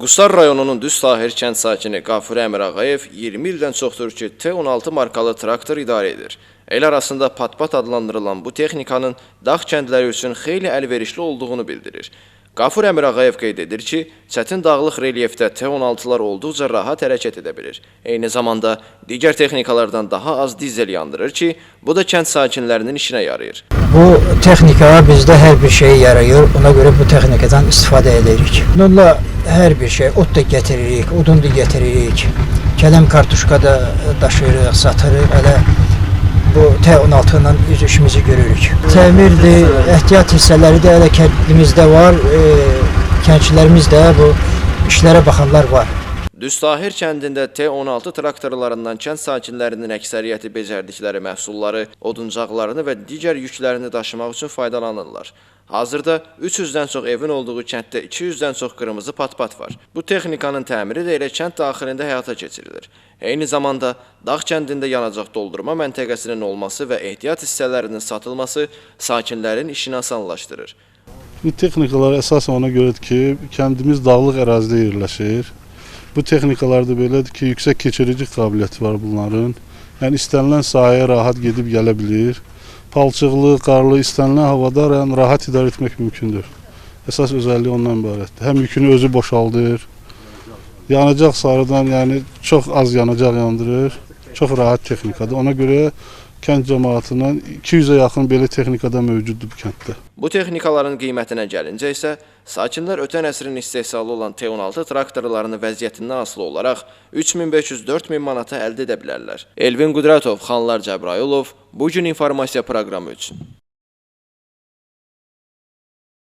Qusar rayonunun Düz Tahir kənd sakini Qafur Əmir Ağayev 20 ildən çoxdur ki, T16 markalı traktor idarə edir. El arasında patpat adlandırılan bu texnikanın dağ kəndləri üçün xeyli əlverişli olduğunu bildirir. Qafur Əmir Ağayev qeyd edir ki, çətin dağlıq relyefdə T16-lar olduqca rahat hərəkət edə bilir. Eyni zamanda digər texnikalardan daha az dizel yandırır ki, bu da kənd sakinlərinin işinə yarayır. Bu texnika bizdə hər bir şey yarayır. Ona görə bu texnikadan istifadə edirik. Bununla hər bir şey, ot da gətiririk, odun da gətiririk. Kələm kartuşka da daşıyırıq, satırıq. Elə bu T16 ilə öz işimizi görürük. Təmirdir, ehtiyat hissələri də elə kəndimizdə var. E, kəndçilərimiz də bu işlərə baxanlar var. Düstahir kəndində T16 traktorlarından kənd sakinlərinin əksəriyyəti becərdikləri məhsulları, oduncaqlarını və digər yüklərini daşımaq üçün faydalanırlar. Hazırda 300-dən çox evin olduğu kənddə 200-dən çox qırmızı patpat var. Bu texnikanın təmiri də elə kənd daxilində həyata keçirilir. Eyni zamanda dağ kəndində yanacaq doldurma məntəqəsinin olması və ehtiyat hissələrinin satılması sakinlərin işini asanlaşdırır. Bu texnikalar əsasən ona görədir ki, kəndimiz dağlıq ərazidə yerləşir. Bu texnikalarda belədir ki, yüksək keçirici qabiliyyəti var bunların. Yəni istənilən sahəyə rahat gedib gələ bilir. Palçıqlı, qarlı, istənilən havada yəni, rahat idarə etmək mümkündür. Əsas özəlliyi ondan ibarətdir. Həm yükünü özü boşaldır. Yanacaq sarıdan, yəni çox az yanacaq yandırır. Çox rahat texnikadır. Ona görə kənd cəmaatının 200-ə yaxın belə texnikada mövcuddur bu kənddə. Bu texnikaların qiymətinə gəlincə isə sakinlər ötən əsrin istehsalı olan T16 traktorlarının vəziyyətindən asılı olaraq 3500-4000 manata əldə edə bilərlər. Elvin Qudratov, Xanlar Cəbrayılov bu gün informasiya proqramı üçün.